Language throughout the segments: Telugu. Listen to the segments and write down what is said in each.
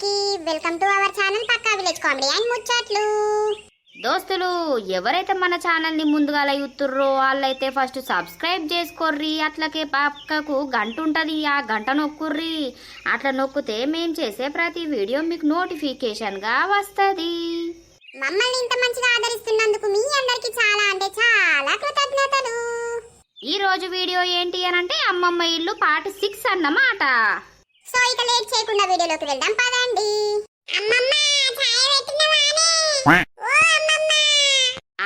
అందరికి welcome to our channel Pakka village comedy and ముచ్చట్లు. దోస్తులు ఎవరైతే మన ఛానల్ని ముందుగా చూస్తుర్రో వాళ్ళైతే ఫస్ట్ సబ్స్క్రైబ్ చేసుకోర్రి అట్లకే పక్కకు గంట ఉంటుంది ఆ గంట నొక్కుర్రి. అట్లా నొక్కితే మేము చేసే ప్రతి వీడియో మీకు నోటిఫికేషన్గా వస్తుంది. మమ్మల్ని ఇంత మంచిగా ఆదరిస్తున్నందుకు మీ అందరికి చాలా అంటే చాలా కృతజ్ఞతలు. ఈ రోజు వీడియో ఏంటి అని అంటే అమ్మమ్మ ఇల్లు పార్ట్ సిక్స్ అన్నమాట. సో ఇక లేట్ చేయకుండా వీడియోలోకి వెళ్దాం పదండి. అమ్మమ్మ ఛాయ పెట్టినవానే. ఓ అమ్మమ్మ.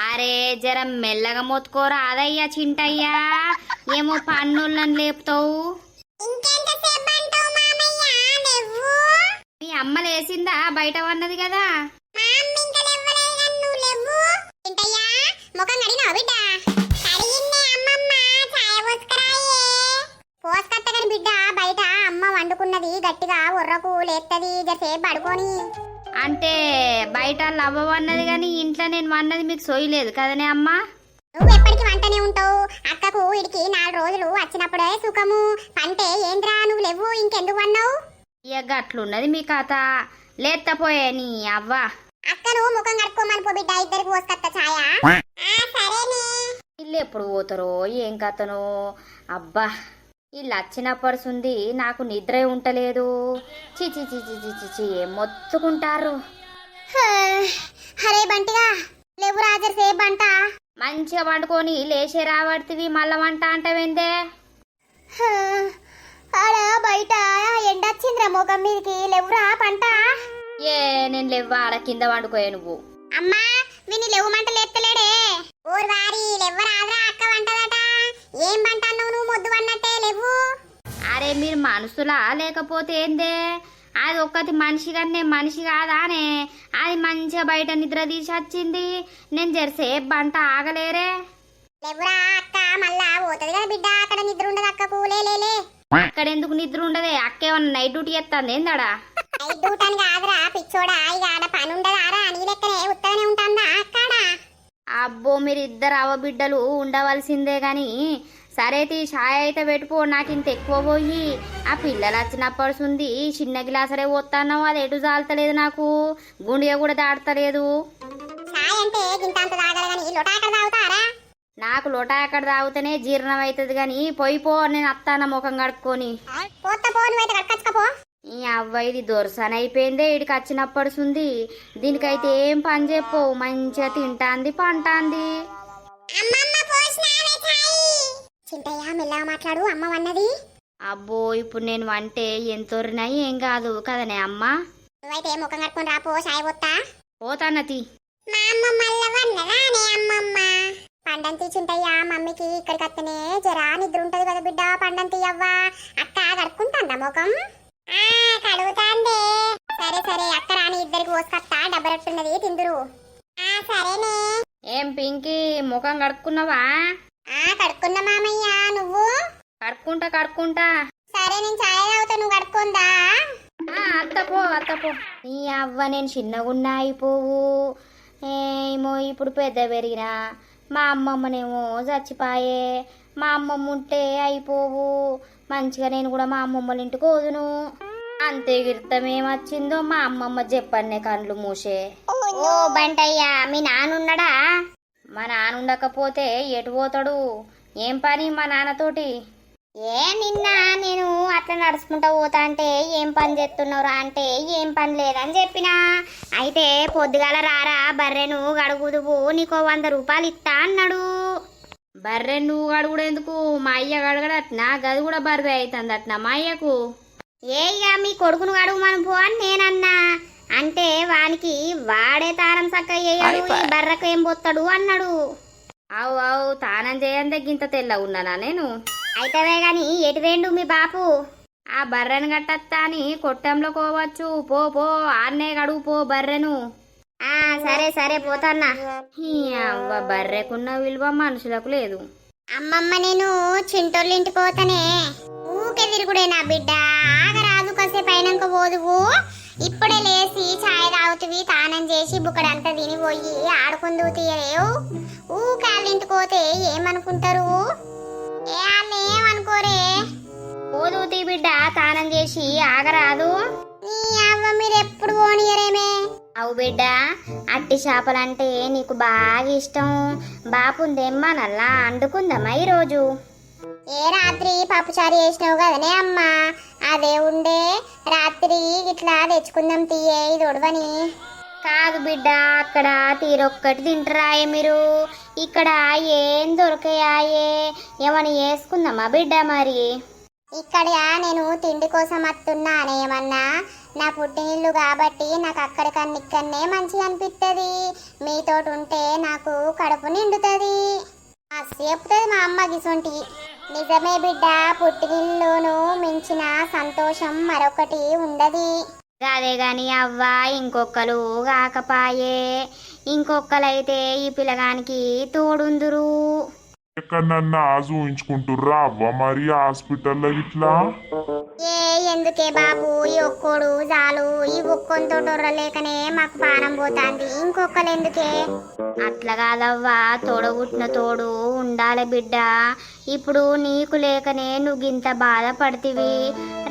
అరే జర మెల్లగా మొత్తుకోరా అదయ్యా చింటయ్యా. ఏమో పన్నులను లేపుతావు. మీ అమ్మ లేసిందా? బయట ఉన్నది కదా. ముఖం కడిగినావు బిడ్డ? కడిగిందే అమ్మమ్మ. పోసుకురాయే. బిడ్డ బయట అమ్మ వండుకున్నది గట్టిగా ఉర్రకు లేత్తది జరసేపు పడుకొని. అంటే బయట లవ్వ అన్నది కానీ ఇంట్లో నేను అన్నది మీకు సోయలేదు కదనే అమ్మా? నువ్వు ఎప్పటికీ వంటనే ఉంటావు? అక్కకు ఇడికి నాలుగు రోజులు వచ్చినప్పుడే సుఖము. పంటే ఏంద్రా నువ్వు లేవు ఇంకెందుకు అన్నావు ఇక గట్లున్నది మీ కథ. లేత్తపోయే నీ అవ్వ. అక్కను ముఖం కడుక్కోమని పో బిడ్డ ఇద్దరికి పోసుకత్త ఛాయ. ఆ, సరేనే. ఇల్లు ఎప్పుడు పోతారో ఏం కథనో? అబ్బా. ఇల్లు వచ్చినప్పడుసుంది నాకు నిద్ర ఉంటలేదు. చి చి చి చి మొత్తుకుంటారు? హరే బంటిగా లేవు రాజర్ సేపు బంట మంచిగా పండుకొని లేచే రాబడుతుంది మళ్ళా వంట అంటవేందే? హే, ఆడ బయట ఎండొచ్చిందిరా ముఖం మీదకి లేవురా పంట? ఏ నేను లేవ్వా ఆడ కింద వండుకోయే నువ్వు. అమ్మా విని లేవు మంట లేత్తలేడే ఓర్ వారి లెవ్వరాదురా అక్క వంటదట. ఏం పంట అన్నావు నువ్వు మొద్దు అన్నట్టే లేవు? అరే మీరు మనుషులా లేకపోతే ఏందే? అది ఒక్కటి మనిషి కన్నే మనిషి కాదానే. అది మంచిగా బయట నిద్ర తీసి వచ్చింది. నేను జరసేపు బంట ఆగలేరే. లేవురా అక్క మళ్ళా పోతది కదా బిడ్డ. అక్కడ నిద్ర ఉండదు అక్కకు. అక్కడ ఎందుకు నిద్ర ఉండదే? అక్కేమన్నా నైట్ డ్యూటీ చేస్తాంది ఏందాడా? ఐదు డూటానికి కాదురా పిచ్చోడా. ఇక ఆడ పని ఉండదారా? నీ లెక్కనే ఉత్తగానే ఉంటాందా? అబ్బో మీరు ఇద్దరు అవబిడ్డలు ఉండవలసిందే గాని సరే తీ ఛాయ్ అయితే పెట్టుకో నాకు ఇంత ఎక్కువ పోయి. ఆ పిల్లలు వచ్చినప్పడుసుంది చిన్న గ్లాసరే పోతాను అది ఎటు జాలతలేదు నాకు? గుండె కూడా దాడతలేదు నాకు లోట ఎక్కడ తాగితేనే జీర్ణం అవుతుంది కానీ పోయిపో నేను అత్తాన ముఖం కడుక్కొని. ఈ అవ్వ ఇది దొరసన అయిపోయిందే ఇడికి వచ్చినప్పడుసుంది దీనికైతే ఏం పని చెప్పవు మంచిగా తింటాంది పంటాంది. అమ్మమ్మ చింతయ్య మెల్లగా మాట్లాడు అమ్మ వన్నది. అబ్బో ఇప్పుడు నేను వంటే ఎంతొరినా ఏం కాదు కదనే అమ్మ. నువ్వైతే ముఖం కట్టుకొని రాపో చాయ్ పోతా పోతానతి మా అమ్మ మల్ల వన్నదానే అమ్మమ్మ? పండంతి చింతయ్య మమ్మీకి ఇక్కడికి వస్తేనే జరా నిద్ర ఉంటది కదా బిడ్డ పండంతి అవ్వ. అక్క కడుక్కుంటాందా ముఖం? ఆ కడుగుతాందే. సరే సరే అక్క రాని ఇద్దరికి పోసుకొస్తా డబ్బరట్టున్నది తిందురు. ఆ సరేనే. ఏం పింకి ముఖం కడుక్కున్నావా? ఆ కడుక్కున్నా మామయ్య నువ్వు? కడుక్కుంటా కడుక్కుంటా. సరే నేను ఛాయ్ తాగుతా నువ్వు కడుక్కుందా? అత్తపో అత్తపో నీ అవ్వ నేను చిన్నగున్నా అయిపోవు. ఏమో ఇప్పుడు పెద్ద పెరిగినా. మా అమ్మమ్మనేమో చచ్చిపాయే. మా అమ్మమ్మ ఉంటే అయిపోవు. మంచిగా నేను కూడా మా అమ్మమ్మల ఇంటికి పోదును. అంతే గిర్తమేమొచ్చిందో మా అమ్మమ్మ చెప్పన్నే కళ్ళు మూసే. ఓ బంటయ్య మీ నాన్నున్నాడా? మా నాన్న ఉండకపోతే ఎటు పోతాడు? ఏం పని మా నాన్నతోటి? ఏ నిన్న నేను అట్లా నడుచుకుంటా పోతా అంటే ఏం పని చేస్తున్నావురా అంటే ఏం పని లేదని చెప్పినా. అయితే పొద్దుగాల రారా బర్రెను గడుగుదువు నీకో వంద రూపాయలు ఇస్తా అన్నాడు. బర్రె నువ్వు అడుగుడు ఎందుకు? మా అయ్య గడగడట్నా గది కూడా బర్రె అవుతుంది అట్నా మా అయ్యకు. ఏ ఇక మీ కొడుకును గడుగుమని పో అని నేనన్నా. అంటే వానికి వాడే తారం సక్క వేయడు ఈ బర్రకు ఏం పోతాడు అన్నాడు. అవు అవు తానం చేయందే గింత తెల్ల ఉన్నానా నేను? అయితేవే గాని ఎటు వేండు మీ బాపు? ఆ బర్రెను గట్టత్తా అని కొట్టంలో కోవచ్చు. పో పో ఆన్నే గడువు పో బర్రెను. ఆ సరే సరే పోతాన్నా. అవ్వ బర్రెకున్న విలువ మనుషులకు లేదు. అమ్మమ్మ నేను చింటోళ్ళ ఇంటికి పోతానే. ఊకే తిరుగుడే నా బిడ్డ. ఆగరాదు కాసేపు అయినాక పోదువు. ఇప్పుడే లేచి ఛాయ్ తాగుతువి తానం చేసి బుక్కడంతా తినిపోయి ఆడుకుందు తీయలేవు ఊకే వాళ్ళ ఇంటికి పోతే ఏమనుకుంటారు? ఏ వాళ్ళు ఏమనుకోరే? పోదు తీ బిడ్డ తానం చేసి ఆగరాదు. నీ అవ్వ మీరు అవు బిడ్డ అట్టి చేపలంటే నీకు బాగా ఇష్టం. బాపుందేమ్మా నల్లా అండుకుందామా ఈరోజు? ఏ రాత్రి పప్పుచారు చేసినావు కదనే అమ్మా? అదే ఉండే రాత్రి ఇట్లా తెచ్చుకుందాం తీయే ఇది ఉడవని. కాదు బిడ్డ అక్కడ తీరొక్కటి తింటరాయే మీరు. ఇక్కడ ఏం దొరకాయే ఏమని వేసుకుందామా బిడ్డ మరి? ఇక్కడ నేను తిండి కోసం వస్తున్నానే ఏమన్నా? నా పుట్టినిల్లు కాబట్టి నాకు అక్కడికన్నా ఇక్కడనే మంచిగా అనిపిస్తుంది మీతో ఉంటే నాకు కడుపు నిండుతుంది. చెప్తుంది మా అమ్మ గిసొంటి. నిజమే బిడ్డ పుట్టినిల్లును మించిన సంతోషం మరొకటి ఉండదు. అదే గాని అవ్వ ఇంకొకరు కాకపాయే. ఇంకొకలైతే ఈ పిల్లగానికి తోడుందురు. ఎక్కడన్నా చూయించుకుంటుర్రా అవ్వ? మరి హాస్పిటల్లో ఇట్లా? ఎందుకే బాబు? ఈ ఒక్కోడు చాలు ఈ ఒక్కొంతో లేకనే మాకు పానం పోతాంది. ఇంకొకరు ఎందుకే? అట్లా కాదవ్వా తోడబుట్టిన తోడు ఉండాలి బిడ్డ. ఇప్పుడు నీకు లేకనే నువ్వు ఇంత బాధపడితివి.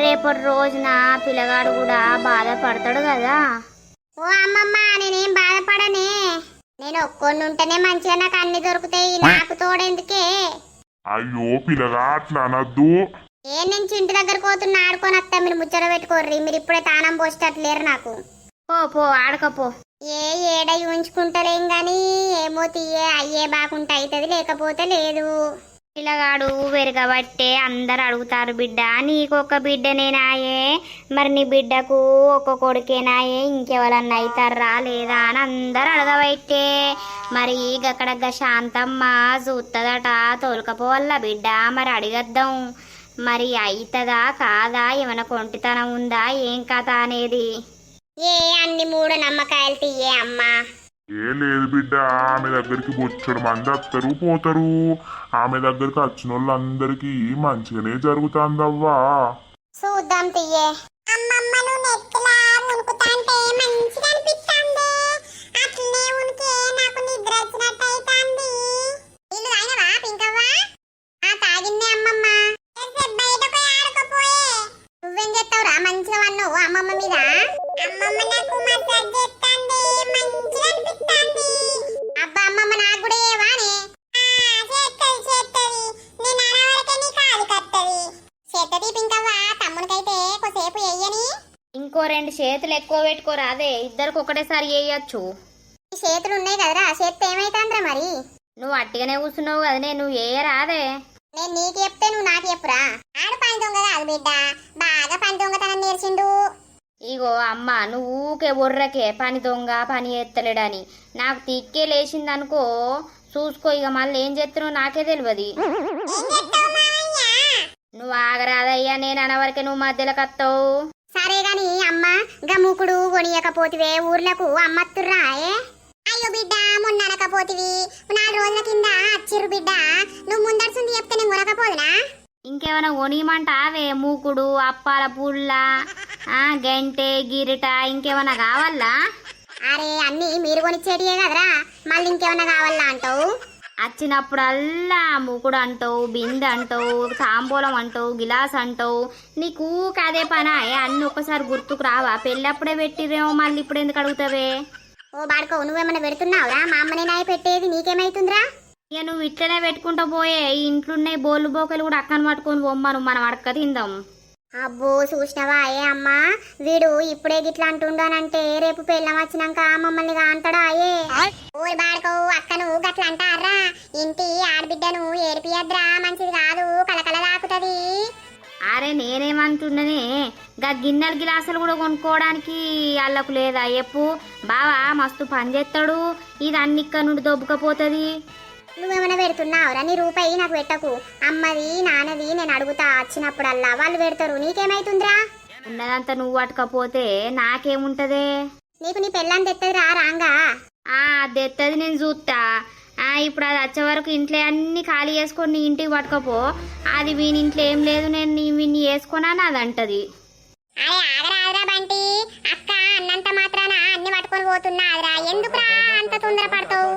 రేపటి రోజున పిల్లగాడు కూడా బాధపడతాడు కదా. ఓ అమ్మమ్మ నేనేం బాధపడనే? నేను ఒక్కొని ఉంటేనే మంచిగా నాకు అన్ని దొరుకుతాయి. నాకు తోడెందుకే? అయ్యో పిల్లగా అట్లా అనద్దు. ఏ నుంచి ఇంటి దగ్గర పోతున్నా ఆడుకొని వస్తా మీరు ముచ్చట పెట్టుకోర్రి. మీరు ఇప్పుడే తానం పోసేటట్లేరు నాకు. పో పో ఆడకపో ఏ ఏడ ఉంచుకుంటలేం గాని ఏమో తీయే అయ్యే బాగుంటే అవుతుంది లేకపోతే లేదు. పిల్లగాడు వెరగబట్టే అందరు అడుగుతారు బిడ్డ. నీకొక బిడ్డనేనాయే మరి నీ బిడ్డకు ఒక కొడుకేనాయే ఇంకెవరన్నా అవుతారా లేదా అని అందరు అడగబట్టే. మరి గక్కడగ్గ శాంతమ్మ చూస్తుందట తోలుకపోవాల బిడ్డ మరి అడిగద్దాం. మరి అవుతుందా కాదా? ఏమైనా కొంటితనం ఉందా? ఏం కథ అనేది? ఏ అన్ని మూడు నమ్మకాయలు తీయే అమ్మా. ఏ లేదు బిడ్డ ఆమె దగ్గరికి బొచ్చడు మంది వస్తారు పోతారు. ఆమె దగ్గరికి వచ్చిన వాళ్ళందరికీ మంచిగానే జరుగుతుందవ్వా. చూద్దాం తీయే. అమ్మమ్మ నువ్వు నెత్తులా ఉనుకుతాంటే మంచిగా అనిపిస్తుంది. అట్లనే ఉనికే నాకు అదే ఇద్దరికి ఒకటేసారి వేయచ్చు. చేతులు ఉన్నాయి కదరా చేతి ఏమైతుందిరా మరి? నువ్వు అట్టిగానే కూర్చున్నావు కదనే నువ్వు వేయరాదే నేను నీకు చెప్తే నువ్వు నాకు చెప్పురా? ఆడు పని దొంగ కాదు బిడ్డ బాగా పని దొంగతనం నేర్చిండు. ఇగో అమ్మ నువ్వు ఊకే బొర్రకే పని దొంగ పని ఎత్తలేడని. నాకు తిక్కే లేచిందనుకో చూసుకో ఇక మళ్ళీ ఏం చేస్తున్నావు నాకే తెలియదు నువ్వు ఆగరాదయ్యా నేను అనవరకే నువ్వు మధ్యలో కత్తావు. సరే గాని అమ్మ గమ్ముకుడు కొనియకపోతివే ఊర్లకు అమ్మత్తుర్రా ఏ? అయ్యో బిడ్డ మొన్న అనకపోతివి. నాలుగు రోజుల కింద అచ్చిర్రు బిడ్డ. నువ్వు ముందడుసుంది చెప్తే నేను కొనకపోదునా? ఇంకేమైనా కొనియమంటావే మూకుడు అప్పాల పుల్ల ఆ, గంటె గిరిట ఇంకేమైనా కావాలా? అరే అన్ని మీరు కొనిచ్చేటియే కదరా. మళ్ళీ ఇంకేమన్నా కావాలా అంటావు? వచ్చినప్పుడల్లా మూకుడు అంటావు బిందె అంటావు తాంబూలం అంటావు గిలాస్ అంటావు. నీకు అదే పనా? ఏ అన్ని ఒక్కసారి గుర్తుకు రావా? పెళ్ళప్పుడే పెట్టిరేమో మళ్ళీ ఇప్పుడు ఎందుకు అడుగుతావే? ఓ బాడుకో నువ్వేమన్నా పెడుతున్నావురా మా అమ్మనే నాయ పెట్టేది నీకేమైతుందిరా? ఇక నువ్వు ఇట్లనే పెట్టుకుంటూ పోయే. ఈ ఇంట్లోనే బోళ్ళు బోకలు కూడా అక్కన పట్టుకొని బొమ్మను మనం అడక తిందాం. అబ్బో చూసినవా ఏ అమ్మా? వీడు ఇప్పుడే గిట్లా అంటుండోనంటే రేపు పెళ్ళం వచ్చినాక మమ్మల్ని అంటాడా అయ్యే ఊరు బాడుకో అక్కను గట్ల అంటారా? ఇంటి ఆడబిడ్డను ఏడిపియద్రా మంచిది కాదు కలకల దాకుతుంది. అరే నేనేమంటున్ననే గా గిన్నెల గిలాసులు కూడా కొనుక్కోవడానికి అల్లకు లేదా ఎప్పు బావా మస్తు పని చేస్తాడు ఇది అన్ని ఇక్కడ నుండి దొబ్బుకపోతుంది. నువ్వేమైనా పెడుతున్నావురా? నీ రూపాయి నాకు పెట్టకు. అమ్మది నాన్నది నేను అడుగుతా వచ్చినప్పుడల్లా వాళ్ళు పెడతారు. నీకేమైతుందిరా? ఉన్నదంతా నువ్వు పట్టుకపోతే నాకేముంటదే? నీకు నీ పెళ్ళని తెత్తదిరా రాంగా. ఆ దెత్తది నేను చూస్తా ఆ ఇప్పుడు అది వచ్చే వరకు ఇంట్లో అన్ని ఖాళీ చేసుకొని నీ ఇంటికి పట్టుకపో. అది వీని ఇంట్లో ఏం లేదు నేను నీ వీన్ని వేసుకున్నాను అది అంటది. అరే ఆగరాదురా బంటి. అక్క అన్నంత మాత్రాన అన్ని పట్టుకొని పోతున్నాదిరా. ఎందుకురా? అంత తొందర పడతావు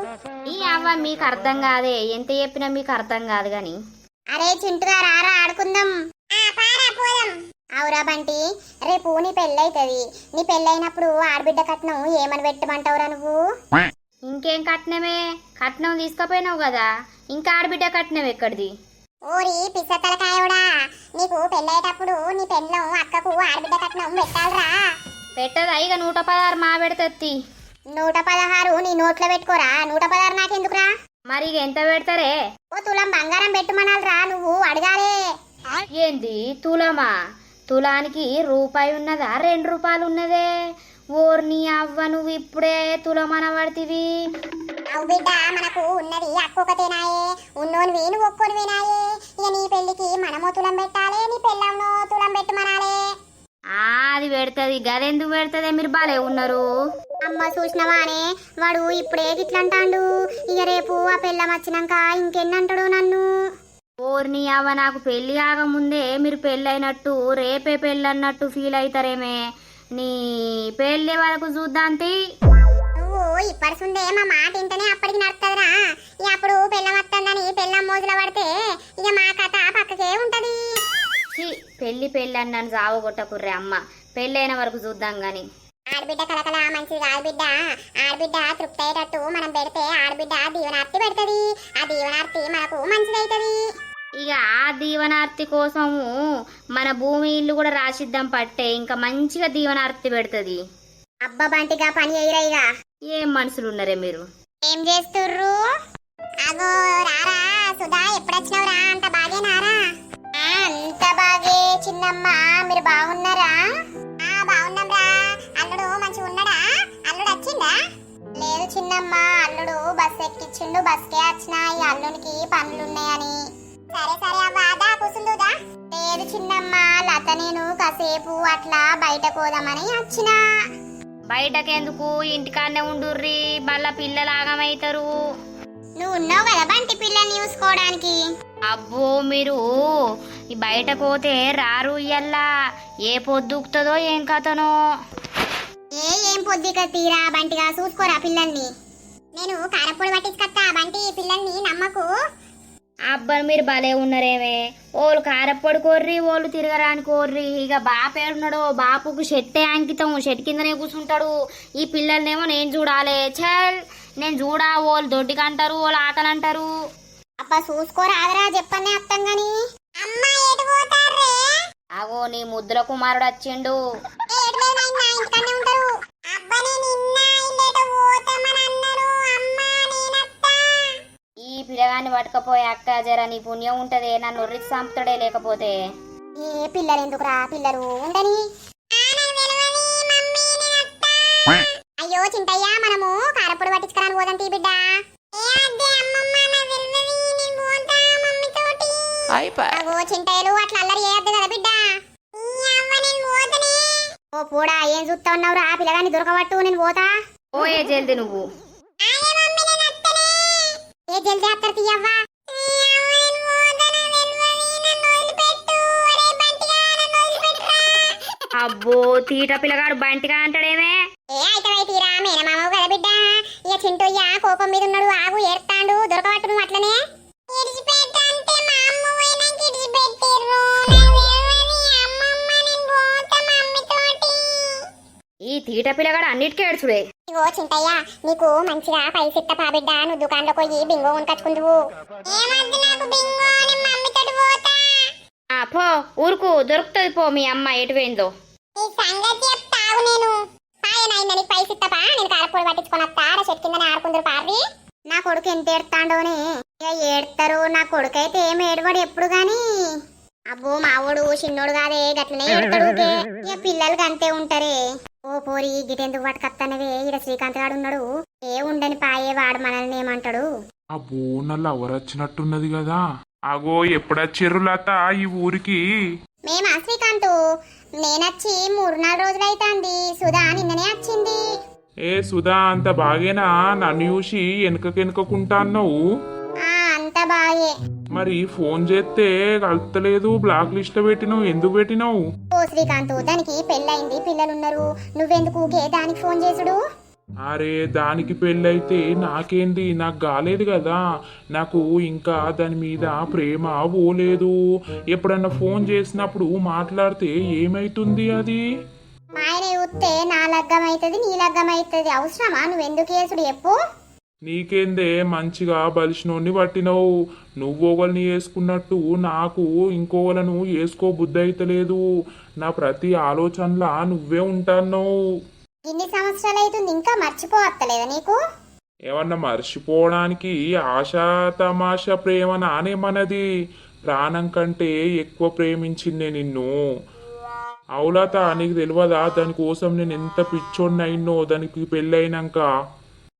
ఈ అవ్వ మీకు అర్థం కాదే. ఎంత చెప్పినా మీకు అర్థం కాదు కానీ అరే చింటుగా రారా ఆడుకుందాం. అవురా బంటి రేపు నీ పెళ్ళైతుంది. నీ పెళ్ళైనప్పుడు ఆడబిడ్డ కట్నం ఏమని పెట్టమంటావురా నువ్వు? ఇంకేం కట్నమే? కట్నం తీసుకుపోయినావు కదా. ఇంకా ఆడబిడ్డ కట్నం ఎక్కడిది? ఓరి పిసతలకాయోడా నీకు పెళ్ళయ్యేటప్పుడు నీ పెళ్ళం అక్కకు ఆడబిడ్డ కట్నం పెట్టాలిరా. పెట్టదా? ఇక నూట పదహారు మా పెడతత్తి నూట పదహారు నీ నోట్లో పెట్టుకోరా. నూట పదహారు నాకెందుకురా? మరి ఎంత పెడతారే? ఓ తులం బంగారం పెట్టుమనాలిరా నువ్వు అడగాలే. ఏంది తులమా? తులానికి రూపాయి ఉన్నదా? రెండు రూపాయలు ఉన్నదే. ఓర్ని అవ్వ నువ్వు ఇప్పుడే తులమన పడితివి అవు బిడ్డ మనకు ఉన్నది అక్కొకతేనాయే ఉన్నోనివి నువ్వు ఒక్కొనివినాయే ఇక నీ పెళ్ళికి మనమో తులం పెట్టాలి నీ పెళ్ళంనో తులం పెట్టుమనాలే. అది పెడతది గదెందుకు పెడతదే? మీరు బాలే ఉన్నారు. అమ్మ చూసినవానే వాడు ఇప్పుడే గిట్లంటాండు. ఇక రేపు ఆ పెళ్ళం వచ్చినాక ఇంకెన్నంటాడు నన్ను? ఓర్ని అవ్వ నాకు పెళ్ళి కాకముందే మీరు పెళ్ళైనట్టు రేపే పెళ్ళి అన్నట్టు ఫీల్ అవుతారేమే నీ పెళ్ళి వరకు చూద్దాంతి. నువ్వు ఇప్పటిసుందే మా మాట వింటేనే అప్పటికి నడుతుందిరా ఇక అప్పుడు పెళ్ళం వస్తుందని పెళ్ళం మోజుల పడితే ఇక మా కథ పక్కకే ఉంటది. ఛీ, పెళ్ళి పెళ్ళి అని నన్ను సావగొట్టకుర్రే అమ్మ. పెళ్ళైన వరకు చూద్దాం గాని. ఆడబిడ్డ కలకల మంచిది కాదు బిడ్డ. ఆడబిడ్డ తృప్తి అయ్యేటట్టు మనం పెడితే ఆడబిడ్డ దీవనార్తి పెడుతుంది. ఆ దీవనార్తి మనకు మంచిదైతది. ఇక ఆ దీవనార్తి కోసము మన భూమి ఇల్లు కూడా రాసిద్దాం పట్టే. ఇంకా మంచిగా దీవనార్తి పెడుతుంది. అబ్బ బంటిగా పని ఇక. ఏం మనుషులు ఉన్నారే మీరు? ఏం చేస్తుర్రు? అగో రారా సుధా ఎప్పుడొచ్చినావురా? అంత బాగేనారా? అంత బాగే చిన్నమ్మ మీరు బాగున్నారా? ఆ బాగున్నాం రా. అల్లుడు మంచిగా ఉన్నాడా? అల్లుడు వచ్చిందా లేదు చిన్నమ్మ అల్లుడు బస్ ఎక్కిచ్చిండు బస్కే వచ్చిన ఈ అల్లునికి పనులున్నాయని. సరే సరే అవ్వదా కూసుందుదా లేదు చిన్నమ్మ లత నేను కాసేపు అట్లా బయట పోదామని వచ్చినా. బయటకెందుకు? ఇంటికాడనే ఉండుర్రి మళ్ళా పిల్లలు ఆగమవుతారు నువ్వు ఉన్నావు కదా బంటి పిల్లల్ని చూసుకోవడానికి అబ్బో మీరు బయట పోతే రారు ఇయ్యల్లా. ఏ పొద్దుకుతుందో ఏం కథనో. ఏ ఏం పొద్దుక తీరా బంటిగా చూసుకోరా పిల్లల్ని. నేను కారపొడి పట్టించుకొస్తా బంటి పిల్లల్ని నమ్మకు. అబ్బా మీరు భలే ఉన్నారేమే. ఓళ్ళు కారప్పొడి కోర్రి ఓళ్ళు తిరగరాని కోర్రి. ఇక బాపేడున్నాడు బాపుకు షెట్టే అంకితం. షెట్ కిందనే కూర్చుంటాడు ఈ పిల్లల్నేమో నేను చూడాలి. చల్ నేను చూడా వాళ్ళు దొడ్డికంటారు వాళ్ళు ఆకలి అంటారు అబ్బా చూసుకోరా ఆదరా చెప్పనే అత్తం గాని. అమ్మా ఏటు పోతారే అగో నీ ముద్దుల కుమారుడు వచ్చిండు. ఈ పిల్లగాన్ని పట్టుకపోయి అక్క జర నీ పుణ్యం ఉంటదే నన్ను ఒర్రికి చంపుతాడే లేకపోతే. ఏ పిల్లలు ఎందుకురా పిల్లలు ఉండని? అయ్యో చింతయ్య మనము కారపొడి పట్టించుకురాని పోదాం తీ బిడ్డ. అగో చింతయ్యలు అట్లా అల్లరి చేయొద్దు కదా బిడ్డ. ఓ పూడా ఏం చూస్తా ఉన్నావురా? పిల్లగాని దొరకబట్టు నేను పోతా. ఓ ఏ జల్ది నువ్వు. ఏ జల్దీ అత్తరు తీయవ్వా అబ్బో తీట పిల్లగాడు బంటిగా అంటాడేమే. ఏ అయితే తీరా? మేనమామ కదా బిడ్డ. ఇక చింటయ్య కోపం మీద ఉన్నాడు. ఆగు ఏడ్తాండు. దొరకబట్టు నువ్వు అట్లనే. ఈ తీట పిల్లగాడు అన్నిటికీ ఏడ్చుడే. ఇగో చింతయ్య నీకు మంచిగా పైసా ఇస్తా పా బిడ్డ నువ్వు దుకాణంలో పోయి బింగో కొనుకొచ్చుకుందువు ఆ పో ఊరుకు దొరుకుతుంది పో మీ అమ్మ ఎటు పోయిందో. ఈ సంగతి చెప్తావు నేను. పాయనైంద నీకు పైసా ఇస్తాపా నేను కారపొడి పట్టించుకొని వస్తా. ఆడ చెట్టు కింద ఆడుకుందరు పారి నా కొడుకు ఎంత ఏడుతాడోనే. ఇక ఏడతారు నా కొడుకు అయితే ఏం ఏడవాడు ఎప్పుడు గాని. అబ్బో మావోడు చిన్నోడు కాదే గట్లనే ఏడతాడు ఊకే. ఇక పిల్లలు అంతే ఉంటారే. ఓ పోరి గిటెందుకు పట్టుకత్తనవే ఈడ శ్రీకాంత్ గాడు ఉన్నాడు. ఏ ఉండని పాయే వాడు మనల్ని ఏమంటాడు? అబ్బో నల్ల వచ్చినట్టున్నది కదా అగో ఎప్పుడొచ్చిర్రు లత ఈ ఊరికి? మేమా శ్రీకాంత్? నేనొచ్చి మూడు నాలుగు రోజులు అవుతుంది సుధా నిన్ననే వచ్చింది ఏ సుధా అంత బాగేనా? నన్ను చూసి ఆ అంత బాగే. మరి ఫోన్ చేస్తే కలుతలేదు బ్లాక్ లిస్ట్ పెట్టినావు ఎందుకు పెట్టినావు? శ్రీకాంత్ దానికి పెళ్ళయింది. పిల్లలున్నారు. నువ్వెందుకు ఊకే దానికి ఫోన్ చేసుడు? అరే దానికి పెళ్ళైతే నాకేంది? నాకు కాలేదు కదా. నాకు ఇంకా దాని మీద ప్రేమ పోలేదు. ఎప్పుడన్నా ఫోన్ చేసినప్పుడు మాట్లాడితే ఏమైతుంది అది? ఆయన చూస్తే నా లగ్గం అవుతుంది నీ లగ్గం అవుతుంది అవసరమా? నువ్వు ఎందుకు వేసుడు చెప్పు. నీకేందే మంచిగా బలిసినోన్ని పట్టినవు? నువ్వు ఒకరిని వేసుకున్నట్టు నాకు ఇంకోవలను వేసుకో బుద్ధి అయితలేదు నా ప్రతి ఆలోచనలా నువ్వే ఉంటాన్నావు. ఇన్ని సంవత్సరాలు అవుతుంది ఇంకా మర్చిపోవత్తలేదా నీకు? ఏమన్నా మర్చిపోవడానికి ఆశ తమాష ప్రేమ నానేమన్నది ప్రాణం కంటే ఎక్కువ ప్రేమించిందే నిన్ను. అవులత నీకు తెలియదా? దానికోసం నేను ఎంత పిచ్చోడిని అయినో దానికి పెళ్ళైనాక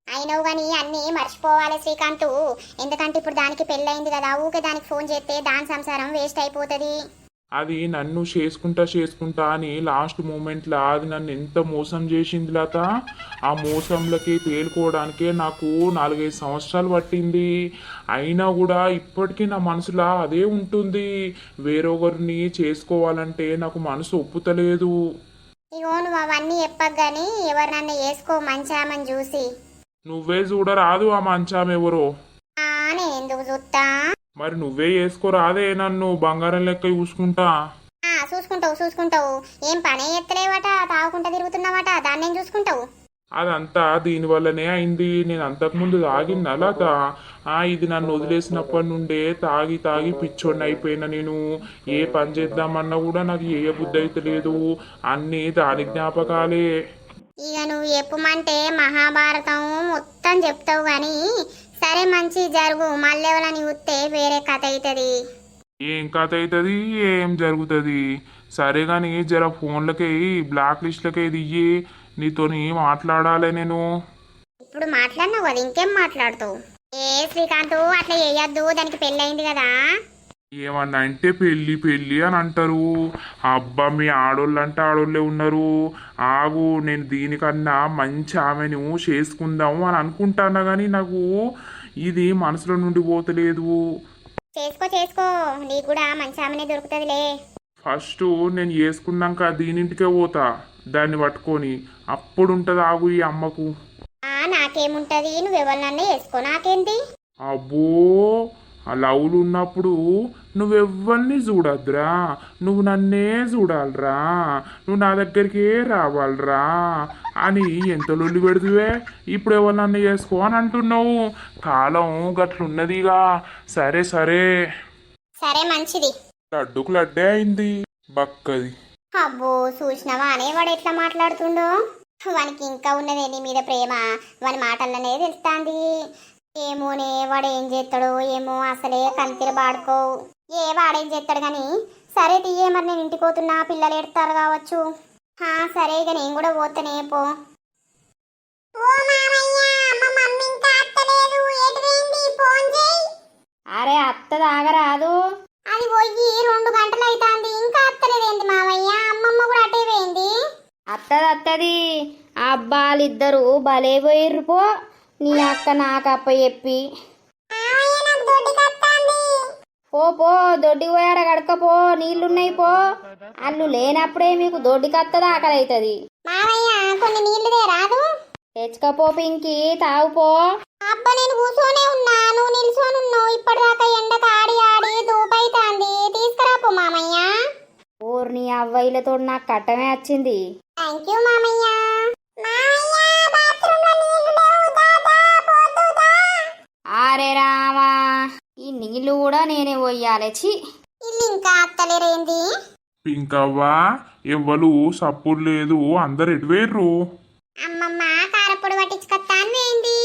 అయినవు కానీ అన్నీ మర్చిపోవాలి శ్రీకాంత్. ఎందుకంటే ఇప్పుడు దానికి పెళ్ళయింది కదా ఊకే దానికి ఫోన్ చేస్తే దాని సంసారం వేస్ట్ అయిపోతుంది. అది నన్ను చేసుకుంటా చేసుకుంటా అని లాస్ట్ మూమెంట్లో అది నన్ను ఎంత మోసం చేసింది లత? ఆ మోసంలకి తేలుకోవడానికే నాకు నాలుగైదు సంవత్సరాలు పట్టింది. అయినా కూడా ఇప్పటికీ నా మనసులో అదే ఉంటుంది. వేరొకరిని చేసుకోవాలంటే నాకు మనసు ఒప్పుతలేదు. ఇగో నువ్వు అవన్నీ చెప్పకు గానీ ఎవరినన్నా వేసుకో మంచామని చూసి. నువ్వే చూడరాదు ఆ మంచాం ఎవరో ఎందుకు చూస్తా మరి నువ్వే చేసుకోరాదే నన్ను బంగారం లెక్క చూసుకుంటా. చూసుకుంటావు చూసుకుంటావు. ఏం పనే ఎత్తలేవట తాగుకుంటా తిరుగుతున్నావట దాన్ని చూసుకుంటావు? అదంతా దీనివల్లనే అయింది. నేను అంతకుముందు తాగింది అలాత ఆ ఇది నన్ను వదిలేసినప్పటి నుండే తాగి తాగి పిచ్చోడిని అయిపోయినా నేను. ఏ పని చేద్దామన్నా కూడా నాకు ఏ బుద్ధి అయితే లేదు. అన్నీ దాని జ్ఞాపకాలే. ఇక నువ్వు చెప్పమంటే మహాభారతం మొత్తం చెప్తావు గాని సరే మంచి జరుగు మళ్ళీ ఎవరని చూస్తే వేరే కథ అవుతుంది ఏం కథ అవుతుంది ఏం జరుగుతుంది? సరే కానీ జర ఫోన్లకి బ్లాక్ లిస్ట్లకి దియ్యి నీతోని మాట్లాడాలి నేను. ఇప్పుడు మాట్లాడినావు కదా ఇంకేం మాట్లాడుతావు? ఏ శ్రీకాంత్ అట్లా చేయొద్దు దానికి పెళ్ళయింది కదా? ఏమన్నా అంటే పెళ్ళి పెళ్ళి అని అంటారు. అబ్బా మీ ఆడోళ్ళు అంటే ఆడోళ్ళే ఉన్నారు. ఆగు నేను దీనికన్నా మంచి ఆమెను చేసుకుందాము అని అనుకుంటానా కానీ నాకు ఇది మనసులో నుండి పోతలేదు. చేసుకో చేసుకో. నీకు కూడా మంచి ఆమెనే దొరుకుతుందిలే. ఫస్ట్ నేను చేసుకున్నాక దీనింటికే పోతా. దాన్ని పట్టుకొని అప్పుడు ఉంటుంది ఆగు ఈ అమ్మకు. నాకేముంటది? నువ్వు ఎవరినన్నా వేసుకో నాకేంటి? అబ్బో! లవ్లు ఉన్నప్పుడు నువ్వెవ్వరిని చూడద్దురా. నువ్వు నన్నే చూడాలిరా. నువ్వు నా దగ్గరికే రావాలిరా అని ఎంత లొల్లి పెడుతువే? ఇప్పుడు ఎవరినన్నా చేసుకో అని అంటున్నావు? కాలం గట్లున్నదిగా. సరే సరే. సరే మంచిది. లడ్డుకు లడ్డే అయింది. బక్కది. అబ్బో చూసినావా? అనే వాడు ఎట్లా మాట్లాడుతుండో? వానికి ఇంకా ఉన్నదే నీ మీద ప్రేమ? వాని మాటల్లోనే తెలుస్తాంది. ఏమోనే వాడు ఏం చేస్తాడో ఏమో అసలే కంతిర బాడుకో. ఏ వాడేం చేస్తాడు గాని? సరే తీయే మరి నేను ఇంటికి పోతున్నా పిల్లలు ఎడతారు కావచ్చు. హా సరే ఇక నేను కూడా పోతానే పో. అరే అత్త తాగరాదు. అది పోయి రెండు గంటలు అవుతాంది ఇంకా అత్తలేదేంటి మావయ్య అమ్మమ్మ కూడా అటే పోయింది. అత్తది అత్తది. అబ్బాలిద్దరు భలే పోయిర్రు పో. నీ అక్క నాకు అప్ప చెప్పి. పో పో దొడ్డికి పోయాడ గడకపో నీళ్ళున్నాయి పో. అల్లు లేనప్పుడే మీకు దొడ్డికి అత్తది ఆకలి అవుతుంది కొన్ని నీళ్ళు రాదు. తెచ్చుకపో పింకి తాగుపో అబ్బా నేను కూర్చొనే ఉన్నా నువ్వు నిల్చొని ఉన్నావు. ఇప్పటిదాకా ఎండకు ఆడి ఆడి దూపైతాంది. తీసుకురాపో మామయ్య. ఊరిని అవ్వయిలతో నాకు కట్టమే వచ్చింది. థ్యాంక్ యూ మామయ్య. మామయ్య! ఆరే రామా ఈ నీళ్ళు కూడా నేనే పోయాలి చి ఇల్లు ఇంకా అత్తలేరేంది? పింకవ్వా ఎవ్వరు సప్పుడు లేదు అందరు ఎటువేర్రు అమ్మమ్మ కారపొడి పట్టించుకొత్తాను వేయింది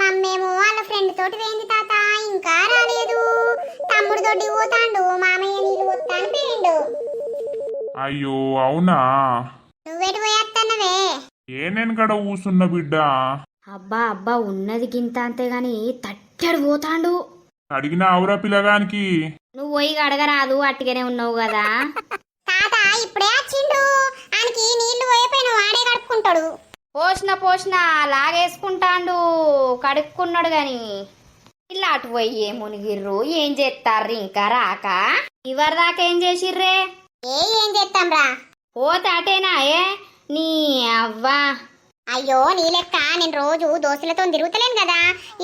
మమ్మేమో వాళ్ళ ఫ్రెండ్ తోటి వేయింది తాత ఇంకా రాలేదు. తమ్ముడు తోటి పోతాండు మామయ్య నీళ్ళు పోతాను పోయిండు. అయ్యో అవునా? నువ్వెటు పోయేత్తన్నవే ఏ నేను కడ కూసున్న బిడ్డ? అబ్బా అబ్బా ఉన్నది గింత అంతే గాని తట్టడు పోతాండు. అడిగిన ఆవురా పిల్లగానికి. నువ్వు పోయి అడగరాదు అట్టిగానే ఉన్నావు కదా. తాత ఇప్పుడే వచ్చిండు. ఆయనకి నీళ్ళు పోయిపోయిన వాడే కడుక్కుంటాడు. పోసిన పోసిన లాగేసుకుంటాండు కడుక్కున్నాడు గాని. ఇలా అటు పోయి ఏ మునిగిర్రు ఏం చేస్తార్రు ఇంకా రాక. ఇవరి దాకా ఏం చేసిర్రే? ఏ ఏం చేస్తాం రా? పోతాటేనా ఏ? నీ అవ్వా. అయ్యో నీ లెక్క నేను రోజు దోస్తులతో తిరుగుతలేను కదా.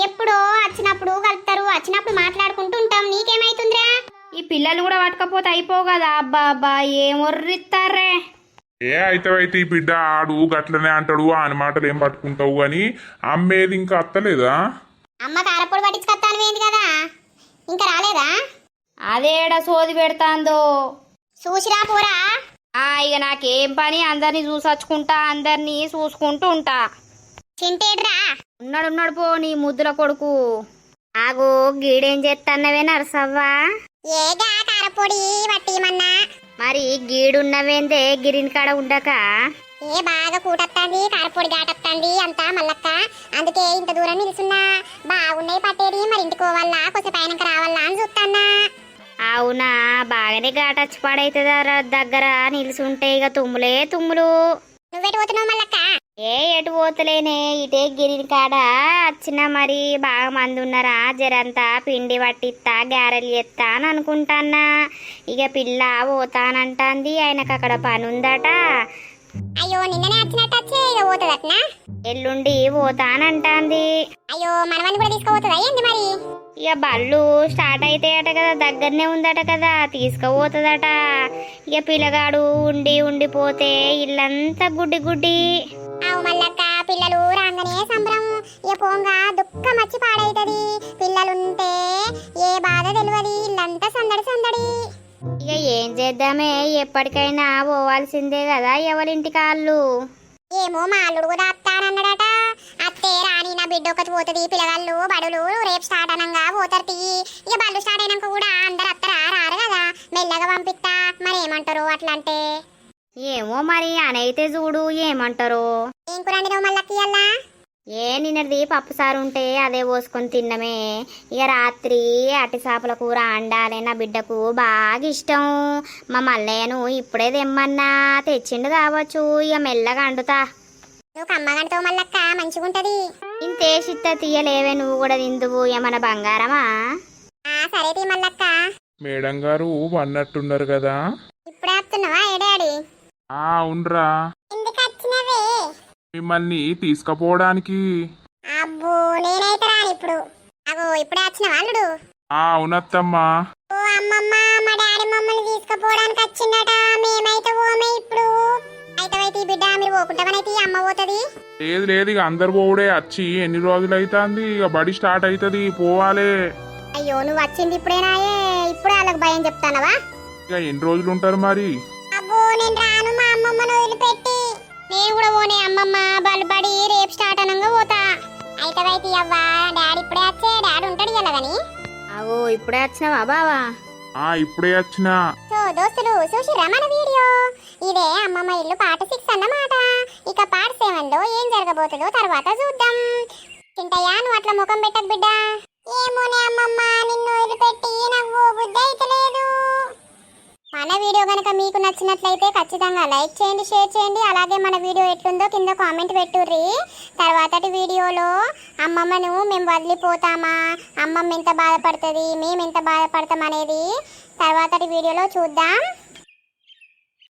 ఎప్పుడో వచ్చినప్పుడు కలుపుతారు వచ్చినప్పుడు మాట్లాడుకుంటూ ఉంటాం. నీకేమైతుందిరా? ఈ పిల్లల్ని కూడా పట్టుకపోతే అయిపో కదా. అబ్బా అబ్బా ఏం ఒర్రిస్తారే ఏ అయితే అయితే ఈ బిడ్డ ఆడు గట్లనే అంటాడు అని మాటలు ఏం పట్టుకుంటావు అని అమ్మేది ఇంకా అత్తలేదా? అమ్మ కారపొడి పట్టించుకొస్తాను ఏంది కదా? ఇంకా రాలేదా? అదేడ సోది పెడతాందో? చూసిరా పోరా. ఇక నాకేం పని? అందరినీ చూసొచ్చుకుంటా అందరినీ చూసుకుంటూ ఉంటా. చింటేడ్రా. ఉన్నాడు ఉన్నాడు పో నీ ముద్దుల కొడుకు. ఆగో గీడేం చేస్తాన్నవే నరసవ్వా? ఏగా కారపొడి పట్టిమన్నా మరి గీడున్నవేందే గిరిని కాడ ఉండక? ఏ బాగా కూటత్తాంది కారపొడి ఘాటత్తాంది అంతా మల్లక్క. అందుకే ఇంత దూరం నిలుసున్నా. బాగున్నాయి పట్టేది మరి ఇంటికి పోవాలా కొంచెం పైనకి రావాలా అని చూస్తాన్నా అవునా? బాగానే ఘాటచ్చి పాడైతుందా దగ్గర? నిలుసుంటే ఇక తుమ్ములే తుమ్ములు. నువ్వెటు పోతున్నావు మల్లక్క? ఏ ఎటు పోతలేనే? ఇటే గిరిని కాడ వచ్చిన మరి బాగా మంది ఉన్నారా జరంతా పిండి పట్టిస్తా గ్యారెలు చేస్తా అని అనుకుంటానా ఇక పిల్ల పోతానంటాంది ఆయనకు అక్కడ పని ఉందట అయ్యో నిన్ననే వచ్చినట్టు వచ్చే ఇక పోతుందట్నా? ఎల్లుండి పోతానంటాంది. అయ్యో మనవన్ని కూడా తీసుకుపోతుందా? ఏంది మరి? ఇక బళ్ళు స్టార్ట్ అయితాయట కదా దగ్గరనే ఉందట కదా తీసుకుపోతుందట. ఇక పిల్లగాడు ఉండి ఉండిపోతే ఇల్లంతా గుడ్డి గుడ్డి. అవు మల్లక్క పిల్లలు రాగానే సంబరం. ఇక పోంగా దుఃఖం వచ్చి పాడైతది. పిల్లలుంటే ఏ బాధ తెలియదు ఇల్లంతా సందడి సందడి. ఇక ఏం చేద్దామే ఎప్పటికైనా పోవాల్సిందే కదా ఎవరింటి కాళ్ళు ఏమో మా అల్లుడు కూడా అత్తే రాని నా బిడ్డ ఒకటి పోతుంది పిల్లగాళ్ళు బడులు రేపు స్టార్ట్ అనంగా పోతారు తీ ఇక బళ్ళు స్టార్ట్ అయినాక కూడా అందరు అత్తరా రారు కదా. మెల్లగా పంపిస్తా మరి ఏమంటారు అట్లా అంటే ఏమో మరి అనైతే చూడు ఏమంటారు. ఏం కూరండి నువ్వు మళ్ళీ అలా ఏ నిన్నది పప్పు సారు ఉంటే అదే పోసుకొని తిన్నమే. ఇక రాత్రి అట్టి చేపల కూర అండాలి నా బిడ్డకు బాగా ఇష్టం. మా మల్లయ్యను ఇప్పుడే తెమ్మన్నా తెచ్చిండు కావచ్చు. ఇక మెల్లగా అండుతా. నువ్వు కమ్మగంటో మల్లక్క మంచిగుంటది. ఇంతేసిత్త తీయలేవే నువ్వు కూడా తిందువు ఏమన్నా బంగారమా? ఆ సరే తీ మల్లక్క. మేడం గారు అన్నట్టున్నారు కదా. ఇప్పుడే వస్తున్నావా ఏ డాడీ? ఆ అవునరా. ఎందుకు వచ్చినవే? మిమ్మల్ని తీసుకుపోవడానికి. అబ్బో నేనైతే రాను ఇప్పుడు. అగో ఇప్పుడే వచ్చిన వాళ్ళుడు ఆ అవునత్తమ్మా. ఓ అమ్మమ్మ మా డాడీ మమ్మల్ని తీసుకుపోవడానికి వచ్చిందట మేమైతే పోమే ఇప్పుడు. ఈ బిడ్డ మీరు పోకుంటామనైతే అమ్మ పోతుంది? లేదు లేదు ఇక అందరు పోవుడే వచ్చి ఎన్ని రోజులు అవుతుంది ఇక బడి స్టార్ట్ అవుతుంది పోవాలే. అయ్యో నువ్వు వచ్చింది ఇప్పుడేనాయే ఇప్పుడే వాళ్ళకి భయం చెప్తానవా? ఇక ఎన్ని రోజులు ఉంటారు మరి? అబ్బో నేను రాను మా అమ్మమ్మను వదిలిపెట్టి. నేను కూడా పోనే అమ్మమ్మ బలబడి రేపు స్టార్ట్ అనంగా పోతా. అయితే అయితే అవ్వ డాడీ ఇప్పుడే వచ్చే డాడీ ఉంటాడు కదా కానీ అవో ఇప్పుడే వచ్చినావా బావా? ఆ ఇప్పుడే వచ్చిన. సో దోస్తులు చూసిరా మన వీడియో. ఇదే అమ్మమ్మ ఇల్లు పాట సిక్స్ అన్నమాట. ఇక పార్ట్ సెవెన్లో ఏం జరగబోతుందో తర్వాత చూద్దాం. చింతయ్య నువ్వు అట్లా ముఖం పెట్టకు బిడ్డ. ఏమోనే అమ్మమ్మ నిన్ను వదిలిపెట్టి నాకు ఓ బుద్ధి అయితలేదు మన వీడియో కనుక మీకు నచ్చినట్లయితే ఖచ్చితంగా లైక్ చేయండి షేర్ చేయండి. అలాగే మన వీడియో ఎట్లుందో కింద కామెంట్ పెట్టుర్రి. తర్వాతటి వీడియోలో అమ్మమ్మను మేము వదిలిపోతామా? అమ్మమ్మ ఎంత బాధపడుతుంది? మేము ఎంత బాధపడతాం అనేది తర్వాతటి వీడియోలో చూద్దాం.